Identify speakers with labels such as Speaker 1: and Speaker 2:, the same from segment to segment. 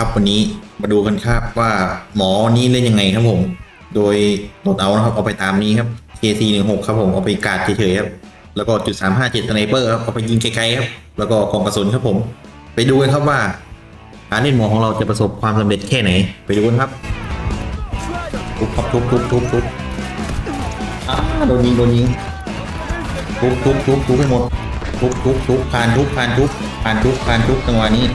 Speaker 1: ครับวันนี้มาดูกันครับว่าหมอนนี้เล่นยังไงครับผม โดยโหลดเอานะครับเอาไปตามนี้ครับ KC 1 6ครับผมเอาไปกาดเฉยๆครับแล้วก็จุด357สไนเปอร์ครับเอาไปยิงไกลๆครับแล้วก็กองกระสุนครับผม ไปดูกันครับว่าการเล่นหมอของเราจะประสบความสำเร็จแค่ไหน ไปดูกันครับทุบครับทุบทุบทุบทุบอ้าโดนยิงโดนยิงทุบทุบทุบทุบให้หมดทุบทุบทุบผ่านทุบผ่านทุบผ่านทุบผ่านทุบจังหวะนี้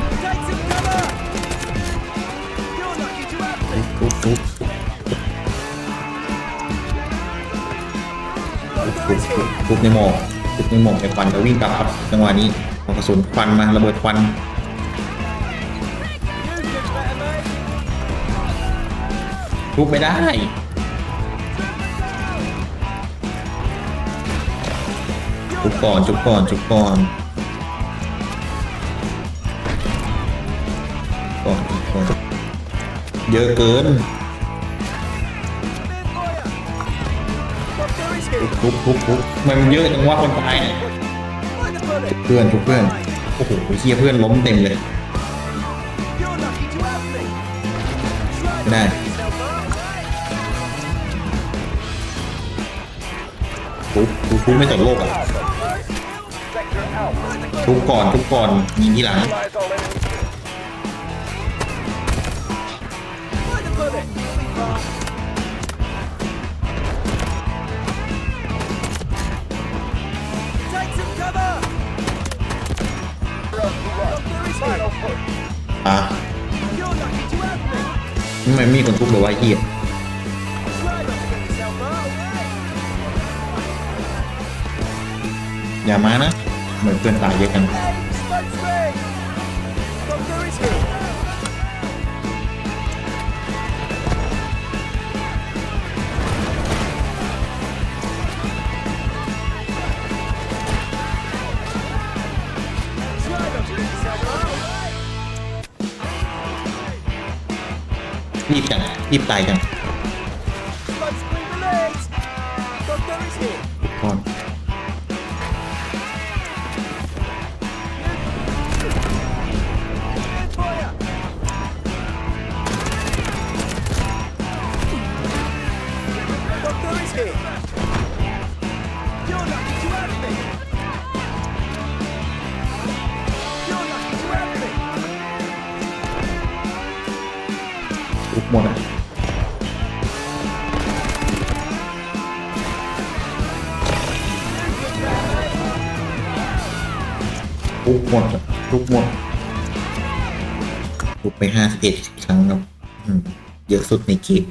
Speaker 1: ทุบทุบทุบในหมอกทุบในหมอกในควันแล้ววิ่งกลับครับจังหวะนี้เอากระสุนควันมาระเบิดควันทุบไม่ได้ทุบก่อนทุบก่อนทุบก่อนก่อนทุบก่อน เยอะเกิน ทุบทุบทุบมันเยอะจังว่าคนตายเนี่ยเพื่อนทุกเพื่อนโอ้โหเฮียเพื่อนล้มเต็มเลยไม่ได้ทุบทุบทุบไม่จบโลกอะทุบก่อนทุบก่อนยิงทีหลัง อะทำไมไม่มีคนทุบเลยว่าเฮียอย่ามานะ เหมือนเพื่อนตายเยอะกัน รีบจังรีบตายจังก่อนทุ หมดอะทุกหมดทุกหมดทุกไปห้าสิบเอ็ดครั้งครับเยอะสุดในเกม